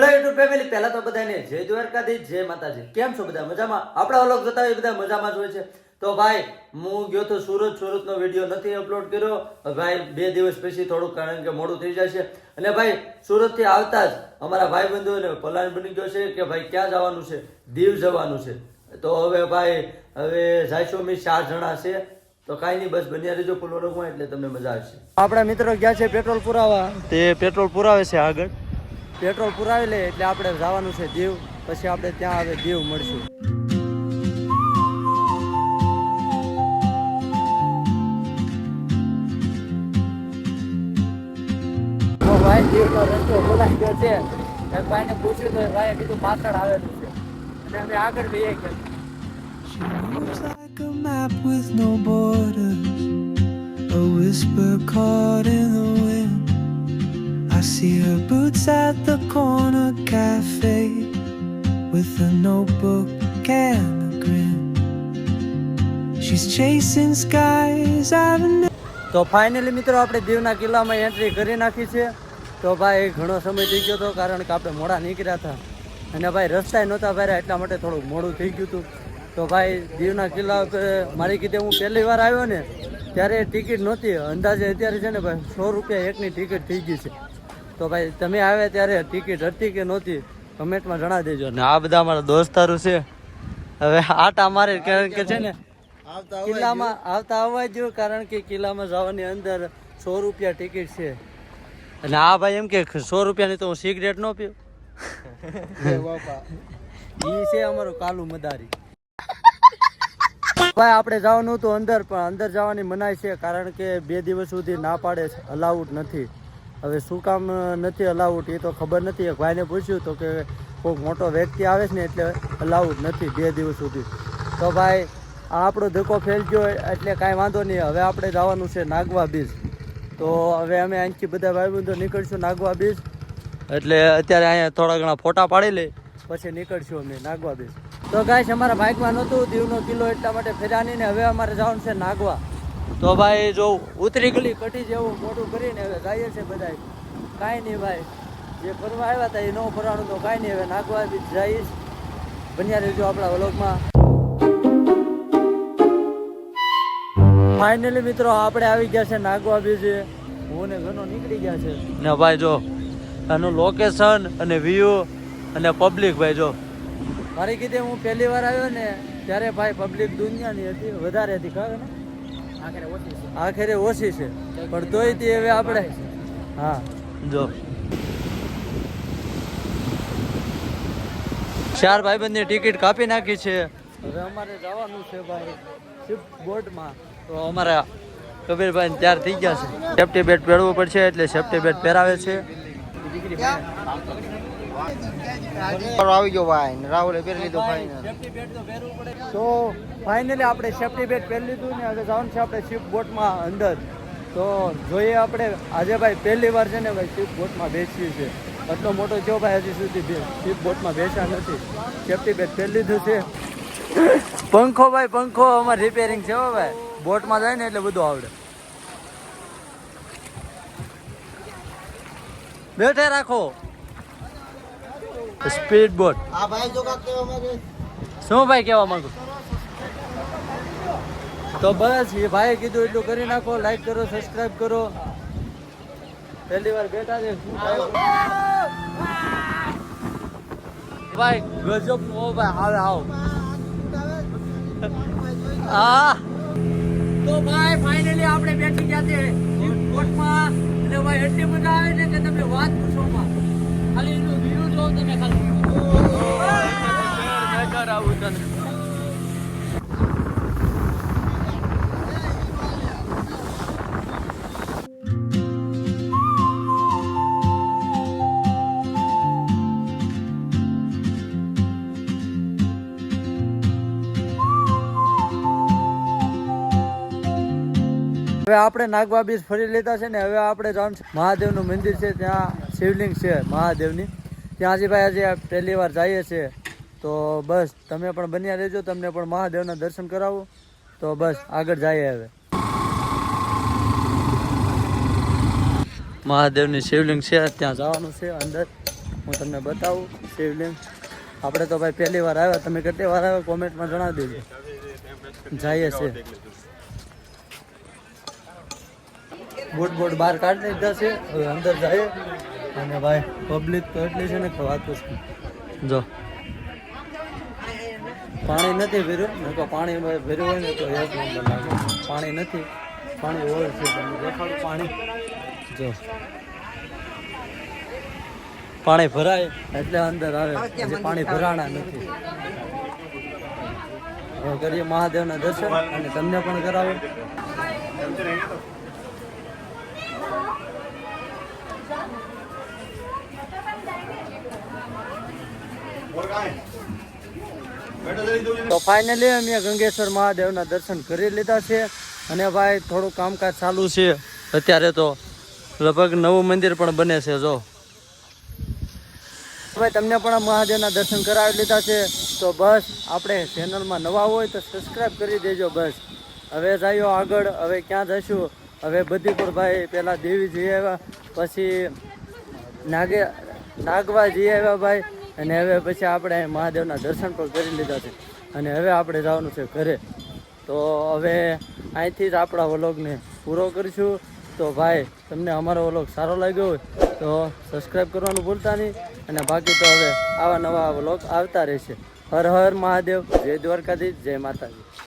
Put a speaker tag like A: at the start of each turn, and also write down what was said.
A: YouTube family પહેલા તો બધાને જય દ્વારકાધીશ, જય માતાજી. કેમ છો બધા? મજામાં? આપણા અલગ જોતા હોય બધા મજામાં જ હોય છે. તો ભાઈ, હું ગયો તો સુરત. સુરતનો વીડિયો નથી અપલોડ કર્યો. ભાઈ, બે દિવસ પછી થોડુંક કારણ કે મોડું થઈ જશે. અને ભાઈ, સુરતથી આવતા જ અમારા ભાઈ બંધુઓને પલાન બની ગયો છે કે ભાઈ, ક્યાં જવાનું છે? દીવ જવાનું છે. તો હવે ભાઈ, હવે જાયશું અમે ચાર જણા છે. તો કાંઈ નહીં, બસ બન્યા રહેજો ફૂલ એટલે તમને મજા આવશે. આપણા મિત્રો ગયા છે પેટ્રોલ પુરાવા. તે પેટ્રોલ પુરાવે છે આગળ. પેટ્રોલ પુરાવી લે એટલે આપણે જવાનું છે દીવ. પછી આપણે ત્યાં હવે દીવ મળશું. ભાઈ દીવનો રસ્તો બોલાઈ ગયો છે. ભાઈને પૂછ્યું તો ભાઈએ કીધું પાછળ આવેલું છે. આગળ જઈએ
B: moves like a map with no borders, a whisper caught in the wind. See her boots at the corner cafe with a notebook and a grin. She's chasing skies I've never.
A: તો finally મિત્રો આપણે દીવના કિલ્લામાં entry કરી નાખી છે તો ભાઈ ઘણો સમય થઈ ગયો હતો કારણ કે આપણે મોડા નીકળ્યા હતા અને ભાઈ રસ્તાય નહોતા ભર્યા, એટલા માટે થોડુંક મોડું થઈ ગયું હતું તો ભાઈ દીવના કિલ્લા મારી કીધે હું પહેલી વાર આવ્યો ને, ત્યારે ટિકિટ નહોતી અંદાજે અત્યારે છે ને ભાઈ સો રૂપિયા એકની ટિકિટ થઈ ગઈ છે તો ભાઈ તમે આવ્યા ત્યારે ટિકિટ હતી કે નહોતી? કમેન્ટમાં જણાવી દેજો. ને આ બધા અમારા દોસ્તારો છે. હવે આટા મારે કારણ કે છે ને? કિલ્લામાં આવતા આવવા જ કારણ કે કિલ્લામાં જવાની અંદર સો રૂપિયા ટિકિટ છે. અને આ ભાઈ એમ કે સો રૂપિયાની તો હું સિગરેટ ન પીઉં. એ છે અમારું કાલુ મદારી. ભાઈ આપણે જવાનું હતું અંદર પણ અંદર જવાની મનાઈ છે કારણ કે બે દિવસ સુધી ના પાડે છે અલાઉડ નથી. હવે શું કામ નથી અલાઉડ એ તો ખબર નથી. એક ભાઈને પૂછ્યું તો કે કોઈ મોટો વ્યક્તિ આવે છે ને એટલે અલાઉડ નથી બે દિવસ સુધી. તો ભાઈ, આ આપણો ધક્કો ફેલ ગયો એટલે કાંઈ વાંધો નહીં. હવે આપણે જવાનું છે નાગવા બીચ. તો હવે અમે અહીંથી બધા ભાઈબંધો નીકળશું નાગવા બીચ. એટલે અત્યારે અહીંયા થોડા ઘણા ફોટા પાડી લઈ, પછી નીકળશું અમે નાગવા બીચ. તો ગાય અમારા બાઇકમાં નહોતું. દીવનો કિલ્લો એટલા માટે ફેરાની ને હવે અમારે જવાનું છે નાગવા. તો ભાઈ જો ઉતરી ગલી કટી જેવું મોટું કરીને હવે ગાઈએ છે બધા કાંઈ નહીં ભાઈ જે ફરવા આવ્યા હતા એ ન ફરવાનું તો કાંઈ નહીં હવે નાગવા બીચ જઈશ. બન્યા રહેજો આપણા વ્લોગમાં. ફાઇનલી મિત્રો આપણે આવી ગયા છે નાગવા બીચ હું ને ઘણો નીકળી ગયા છે. ને ભાઈ જો આનું લોકેશન અને વ્યૂ અને પબ્લિક ભાઈ જો. મારી કીધે હું પહેલી વાર આવ્યો ને ત્યારે ભાઈ પબ્લિક દુનિયાની હતી વધારે હતી ખબર ને આખરે ઓછી છે. પણ તોય તે હવે આપણે હા. જો. ચાર ભાઈબંધની ટિકિટ કાપી નાખી છે. હવે અમારે જવાનું છે ભાઈ શિપ બોટમાં તો અમારા કબીરભાઈ ત્યાર થઈ ગયા છે. સેફ્ટી બેટ પહેરવું પડશે એટલે સેફ્ટી બેટ પહેરાવે છે.
C: આવી ગયો ભાઈ. રાહુલ પહેરી લીધો ભાઈ
A: તો ફાઇનલી આપણે સેફ્ટી બેટ પહેરી લીધું ને હવે જવાનું છે આપણે શિપ બોટમાં અંદર. તો જોઈએ આપણે, આજે ભાઈ પહેલી વાર છે ને ભાઈ શિપ બોટમાં બેસીએ છે એટલો મોટો થયો ભાઈ હજી સુધી શિપ બોટમાં બેસ્યા નથી. સેફ્ટી બેટ પહેરી લીધું છે. પંખો ભાઈ, પંખો અમારે રિપેરિંગ છે હો ભાઈ. બોટમાં જાય ને એટલે બધું આવડે. બેઠે રાખો. સ્પીડ બોટ
C: આ ભાઈ, જો કાક
A: શું ભાઈ કહેવા માંગુ? તો બસ, એ ભાઈએ કીધું એટલું કરી નાખો લાઈક કરો સબસ્ક્રાઇબ કરો. પહેલી વાર બેઠા છે? ભાઈ, ગજબ. ઓ ભાઈ, આવે, આવો. હા તો ભાઈ ફાઇનલી આપણે બેઠી ગયા છે કોર્ટમાં. એટલે ભાઈ, એટલી મજા આવે છે કે તમે વાત પૂછો ખાલી હવે આપણે નાગવા બીચ ફરી લીધા છે ને હવે આપણે છે. મહાદેવનું મંદિર છે, ત્યાં શિવલિંગ છે મહાદેવની. ત્યાં હજી ભાઈ આજે પહેલી વાર જઈએ છીએ. તો બસ, તમે પણ બન્યા રહેજો, તમને પણ મહાદેવના દર્શન કરાવું. તો બસ, આગળ જઈએ હવે. મહાદેવની શિવલિંગ છે, ત્યાં જવાનું છે અંદર. હું તમને બતાવું શિવલિંગ. આપણે તો ભાઈ પહેલી વાર આવ્યા, તમે કેટલી વાર આવ્યા? કોમેન્ટમાં જણાવી દેજો. જઈએ છે બોટ બોટ બહાર કાઢી લીધા છે. હવે અંદર જઈએ. અને ભાઈ પબ્લિક તો એટલી છે ને કે વાત જો. પાણી નથી ભર્યું નહીં તો પાણી ભર્યું હોય ને તો પાણી નથી, પાણી હોય છે દેખાડું પાણી. જો. પાણી ભરાય એટલે અંદર આવે, હજી પાણી ભરાણા નથી. કરીએ મહાદેવના દર્શન અને તમને પણ કરાવે. તો ફાઇનલી અમે ગંગેશ્વર મહાદેવના દર્શન કરી લીધા છે. અને ભાઈ, થોડું કામકાજ ચાલુ છે. અત્યારે તો લગભગ નવું મંદિર પણ બને છે, જો. ભાઈ, તમને પણ મહાદેવના દર્શન કરાવી લીધા છે. તો બસ, આપણે ચેનલમાં નવા હોય તો સબસ્ક્રાઈબ કરી દેજો બસ. હવે જાયો આગળ, હવે ક્યાં જઈશું હવે બધીપુર ભાઈ પહેલાં દેવી જઈ આવ્યા. પછી નાગે, નાગવા જઈ આવ્યા ભાઈ. અને હવે પછી આપણે મહાદેવના દર્શન પણ કરી લીધા છે. અને હવે આપણે જવાનું છે ઘરે. તો હવે અહીંથી જ આપણા વ્લોગને પૂરો કરીશું. તો ભાઈ, તમને અમારો વ્લોગ સારો લાગ્યો હોય તો સબસ્ક્રાઈબ કરવાનું ભૂલતા નહીં. અને બાકી તો હવે આવા નવા વ્લોગ આવતા રહેશે. હર હર મહાદેવ, જય દ્વારકાધીશ, જય માતાજી.